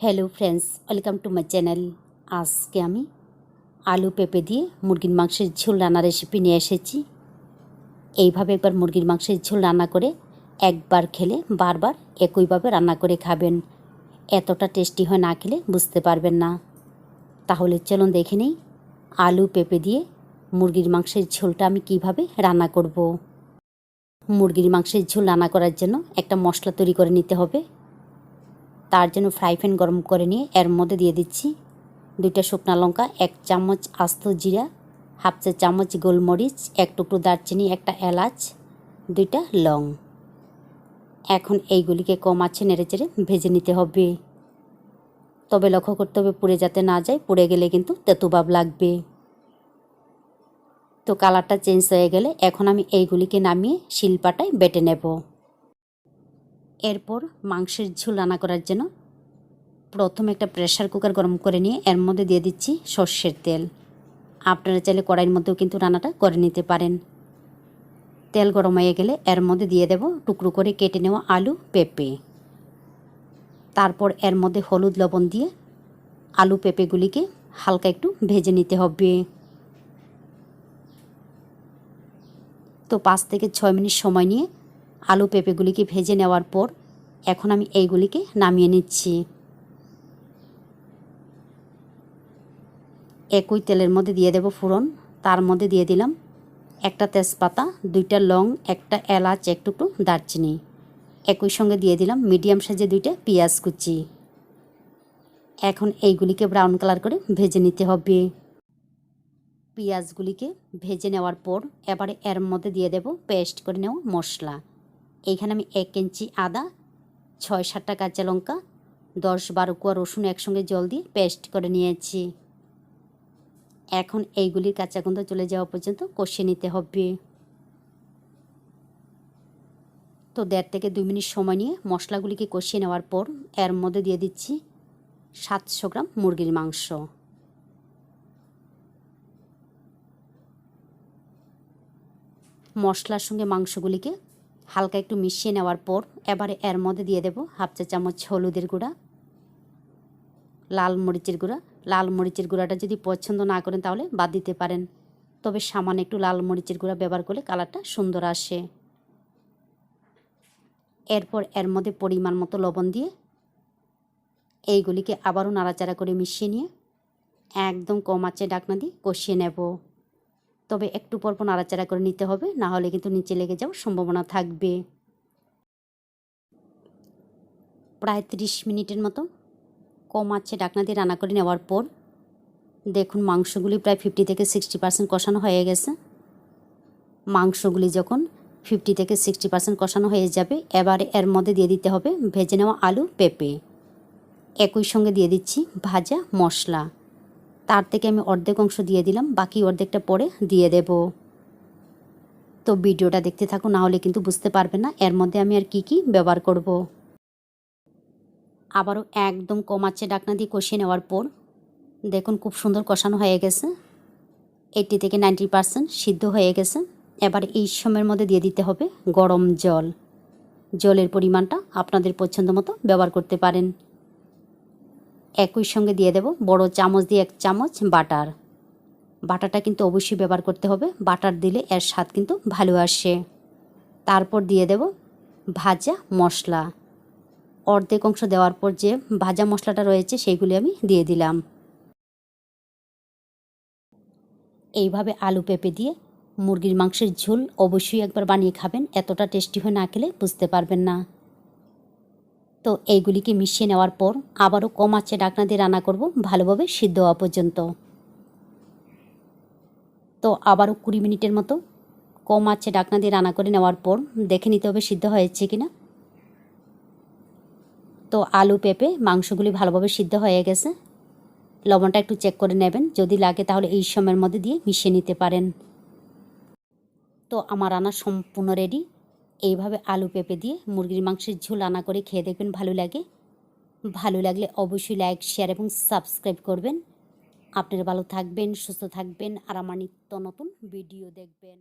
Hello friends welcome to my channel আজকে আমি আলু পেঁপে দিয়ে মুরগির মাংসের ঝোল রান্নার রেসিপি নিয়ে এসেছি। এইভাবে একবার মুরগির মাংসের ঝোল রান্না করে একবার খেলে বারবার একইভাবে রান্না করে খাবেন। এতটা টেস্টি হয় না খেলে বুঝতে পারবেন না। তাহলে চলুন দেখে নেই আলু পেঁপে দিয়ে মুরগির মাংসের ঝোলটা আমি কীভাবে রান্না করব। মুরগির মাংসের ঝোল রান্না করার জন্য একটা মশলা তৈরি করে নিতে হবে। তার জন্য ফ্রাই প্যান গরম করে নিয়ে এর মধ্যে দিয়ে দিচ্ছি দুইটা শুকনো লঙ্কা, এক চামচ আস্ত জিরা, হাফ চা চামচ গোলমরিচ, এক টুকরো দারচিনি, একটা এলাচ, দুইটা লং। এখন এইগুলিকে কম আছে নেড়ে চেড়ে ভেজে নিতে হবে। তবে লক্ষ্য করতে হবে পুড়ে যাতে না যায়, পুড়ে গেলে কিন্তু তেতুবাব লাগবে। তো কালারটা চেঞ্জ হয়ে গেলে এখন আমি এইগুলিকে নামিয়ে শিলপাটায় বেটে নেব। এরপর মাংসের ঝোল রান্না করার জন্য প্রথমে একটা প্রেশার কুকার গরম করে নিয়ে এর মধ্যে দিয়ে দিচ্ছি সর্ষের তেল। আপনারা চাইলে কড়াইয়ের মধ্যেও কিন্তু রান্নাটা করে নিতে পারেন। তেল গরম হয়ে গেলে এর মধ্যে দিয়ে দেব টুকরো করে কেটে নেওয়া আলু, পেঁপে। তারপর এর মধ্যে হলুদ লবণ দিয়ে আলু, পেঁপেগুলিকে হালকা একটু ভেজে নিতে হবে। তো পাঁচ থেকে ছয় মিনিট সময় নিয়ে আলু পেঁপেগুলিকে ভেজে নেওয়ার পর এখন আমি এইগুলিকে নামিয়ে নিচ্ছি। একই তেলের মধ্যে দিয়ে দেব ফুরন তার মধ্যে দিয়ে দিলাম একটা তেজপাতা, দুইটা লং, একটা এলাচ, একটুকু দারচিনি। একই সঙ্গে দিয়ে দিলাম মিডিয়াম সাইজে দুইটা পেঁয়াজ কুচি। এখন এইগুলিকে ব্রাউন কালার করে ভেজে নিতে হবে। পেঁয়াজগুলিকে ভেজে নেওয়ার পর এবারে এর মধ্যে দিয়ে দেব পেস্ট করে নেওয়া মশলা। এইখানে আমি এক ইঞ্চি আদা, ছয় সাতটা কাঁচা লঙ্কা, দশ বারো কোয়া রসুন একসঙ্গে জল দিয়ে পেস্ট করে নিয়েছি। এখন এইগুলির কাঁচা গন্ধ চলে যাওয়া পর্যন্ত কষিয়ে নিতে হবে। তো দেড় থেকে দুই মিনিট সময় নিয়ে মশলাগুলিকে কষিয়ে নেওয়ার পর এর মধ্যে দিয়ে দিচ্ছি সাতশো গ্রাম মুরগির মাংস। মশলার সঙ্গে মাংসগুলিকে হালকা একটু মিশিয়ে নেওয়ার পর এবারে এর মধ্যে দিয়ে দেব হাফ চা চামচ হলুদের গুঁড়া, লাল মরিচের গুঁড়া। লাল মরিচের গুঁড়াটা যদি পছন্দ না করেন তাহলে বাদ দিতে পারেন। তবে সামান্য একটু লাল মরিচের গুঁড়া ব্যবহার করলে কালারটা সুন্দর আসে। এরপর এর মধ্যে পরিমাণ মতো লবণ দিয়ে এইগুলিকে আবারও নাড়াচাড়া করে মিশিয়ে নিয়ে একদম কম আঁচে ডাকনা দিয়ে কষিয়ে নেব। তবে একটু পরপর পর নাড়াচাড়া করে নিতে হবে, না হলে কিন্তু নিচে লেগে যাওয়ার সম্ভাবনা থাকবে। প্রায় ত্রিশ মিনিটের মতো কম আছে ডাকনা দিয়ে রান্না করে নেওয়ার পর, দেখুন মাংসগুলি প্রায় ফিফটি থেকে সিক্সটি পার্সেন্ট কষানো হয়ে গেছে। মাংসগুলি যখন ফিফটি থেকে সিক্সটি পার্সেন্ট কষানো হয়ে যাবে, এবারে এর মধ্যে দিয়ে দিতে হবে ভেজে নেওয়া আলু, পেঁপে। একই সঙ্গে দিয়ে দিচ্ছি ভাজা মশলা। তার থেকে আমি অর্ধেক অংশ দিয়ে দিলাম, বাকি অর্ধেকটা পরে দিয়ে দেব। তো ভিডিওটা দেখতে থাকুন, না হলে কিন্তু বুঝতে পারবে না এর মধ্যে আমি আর কি কি ব্যবহার করব। আবারও একদম কমাচ্ছে ডাকনা দিয়ে কষিয়ে নেওয়ার পর, দেখুন খুব সুন্দর কষানো হয়ে গেছে। এইটি থেকে নাইনটি পারসেন্ট সিদ্ধ হয়ে গেছে। এবার এই সময়ের মধ্যে দিয়ে দিতে হবে গরম জল। জলের পরিমাণটা আপনাদের পছন্দ মতো ব্যবহার করতে পারেন। একই সঙ্গে দিয়ে দেব বড় চামচ দিয়ে এক চামচ বাটার। বাটারটা কিন্তু অবশ্যই ব্যবহার করতে হবে। বাটার দিলে এর স্বাদ কিন্তু ভালো আসে। তারপর দিয়ে দেব ভাজা মশলা। অর্ধেক অংশ দেওয়ার পর যে ভাজা মশলাটা রয়েছে সেইগুলি আমি দিয়ে দিলাম। এইভাবে আলু পেঁপে দিয়ে মুরগির মাংসের ঝোল অবশ্যই একবার বানিয়ে খাবেন। এতটা টেস্টি হয়ে না খেলে বুঝতে পারবেন না। তো এইগুলিকে মিশিয়ে নেওয়ার পর আবারও কম আছে ডাকনা দিয়ে রান্না করব ভালোভাবে সিদ্ধ হওয়া পর্যন্ত। তো আবারও কুড়ি মিনিটের মতো কম আছে ডাকনা দিয়ে রান্না করে নেওয়ার পর দেখে নিতে হবে সিদ্ধ হয়েছে কিনা। তো আলু পেঁপে মাংসগুলি ভালোভাবে সিদ্ধ হয়ে গেছে। লবণটা একটু চেক করে নেবেন, যদি লাগে তাহলে এই সময়ের মধ্যে দিয়ে মিশিয়ে নিতে পারেন। তো আমার রান্না সম্পূর্ণ রেডি এইভাবে আলু পেঁপে দিয়ে মুরগির মাংসের ঝোল আনা করে খেয়ে দেখবেন ভালো লাগে। ভালো লাগলে অবশ্যই লাইক শেয়ার এবং সাবস্ক্রাইব করবেন। আপনারা ভালো থাকবেন, সুস্থ থাকবেন আর আমার নিত্য নতুন ভিডিও দেখবেন।